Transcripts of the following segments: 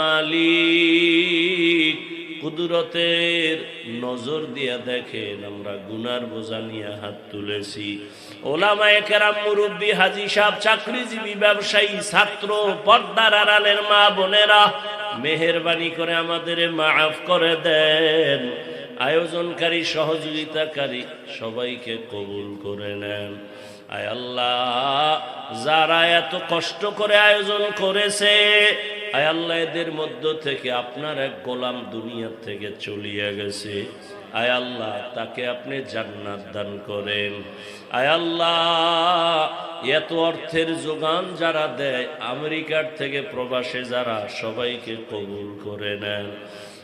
মালিক কুদরতের নজর দিয়া দেখেন, আমরা গুনার বোঝা নিয়ে হাত তুলেছি। মুরব্বী চাকরিজীবী ব্যবসায়ী, ছাত্র মা বোনেরা, মেহেরবানি করে আমাদের মাফ করে দেন। আয়োজনকারী, সহযোগিতাকারী, সবাইকে কবুল করে নেন। আয় আল্লাহ, যারা এত কষ্ট করে আয়োজন করেছে আয় আল্লাহ এদের মধ্য থেকে আপনার এক গোলাম দুনিয়ার থেকে চলিয়ে গেছে। আয় আল্লাহ তাকে আপনি জান্নাত দান করেন। আয় আল্লাহ এত অর্থের যোগান যারা দেয়, আমেরিকার থেকে প্রবাসে যারা, সবাইকে কবুল করে নেন।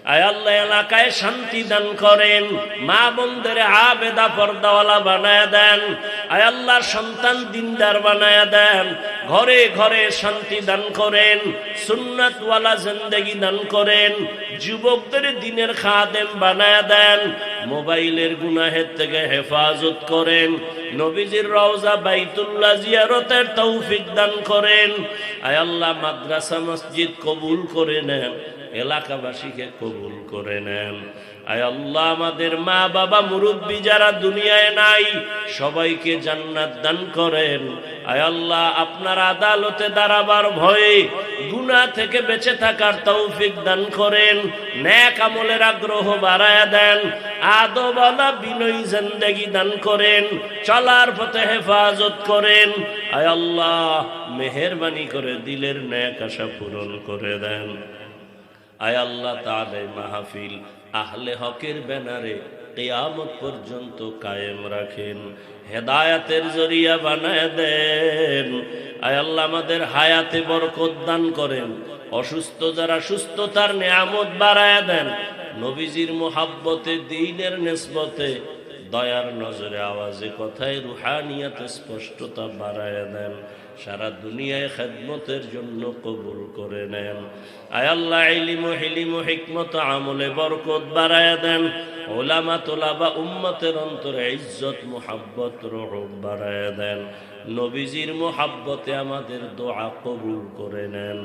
আয় আল্লাহ এলাকায় শান্তি দান করেন, মা বোনদের আবেদা পর্দাওয়ালা বানায় দেন। আয় আল্লাহ সন্তান দিনদার বানায় দেন। ঘরে ঘরে শান্তি দান করেন, সুন্নাতওয়ালা জিন্দগি দান করেন, যুবকদের দিনের খাদেম বানায় দেন, মোবাইলের গুনাহের থেকে হেফাজত করেন, নবীজির রওজা বাইতুল্লাহ জিয়ারতের তৌফিক দান করেন। আয় আল্লাহ, মাদ্রাসা মসজিদ কবুল করে নেন। এলাকাবাসীকে কবুল করে নেন। আয় আল্লাহ, আমাদের মা বাবা মুরব্বী যারা দুনিয়ায় নাই, সবাইকে জান্নাত দান করেন। আয় আল্লাহ, আপনার আদালতে দাঁড়াবার ভয়ে গুনা থেকে বেঁচে থাকার তৌফিক দান করেন, ন্যাক আমলের আগ্রহ বাড়ায় দেন আদবালা বিনয়ী জিন্দেগি দান করেন, চলার পথে হেফাজত করেন। আয় আল্লাহ, মেহরবানি করে দিলের ন্যাক আশা পূরণ করে দেন। আয় আল্লাহ তালে মাহফিল আহলে হকের ব্যানারে কেয়ামত পর্যন্ত কায়েম রাখেন, হেদায়াতের জরিয়া বানায় দেন। আয় আল্লাহ আমাদের হায়াতে বরকত দান করেন, অসুস্থ যারা সুস্থতার নিয়ামত বাড়ায় দেন। নবীজির মোহাব্বতে, দিনের নেসবতে দয়ার নজরে আওয়াজে কথায় রুহানিয়াতে স্পষ্টতা বাড়ায় দেন। সারা দুনিয়ায় খেদমতের জন্য কবুল করে নেন। আয়াল্লাহ ইলিম হিলিম হিকমত আমলে বরকত বাড়ায় দেন। ওলামা, তোলাবা উম্মতের অন্তরে ইজ্জত, মোহাব্বত রহব বাড়ায় দেন। নবীজির মোহাব্বতে আমাদের দোয়া কবুল করে নেন।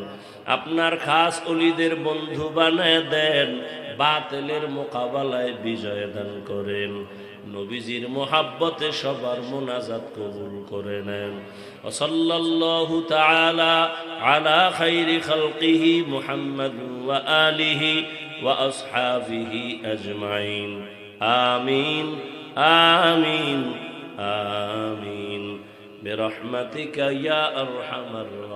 আপনার খাস অলিদের বন্ধু বানায় দেন। বাতেলের মোকাবেলায় বিজয় দান করেন। নবীজির মোহাব্বতে সবার মোনাজাত কবুল করে নেন ওসল্লাল্লাহু তাআলা আলা খাইরি খালকিহি মুহাম্মদ ওয়া আলিহি ওয়া আসহাবিহি আজমাইন আমিন আমিন আমিন برحمتك يا أرحم الراحمين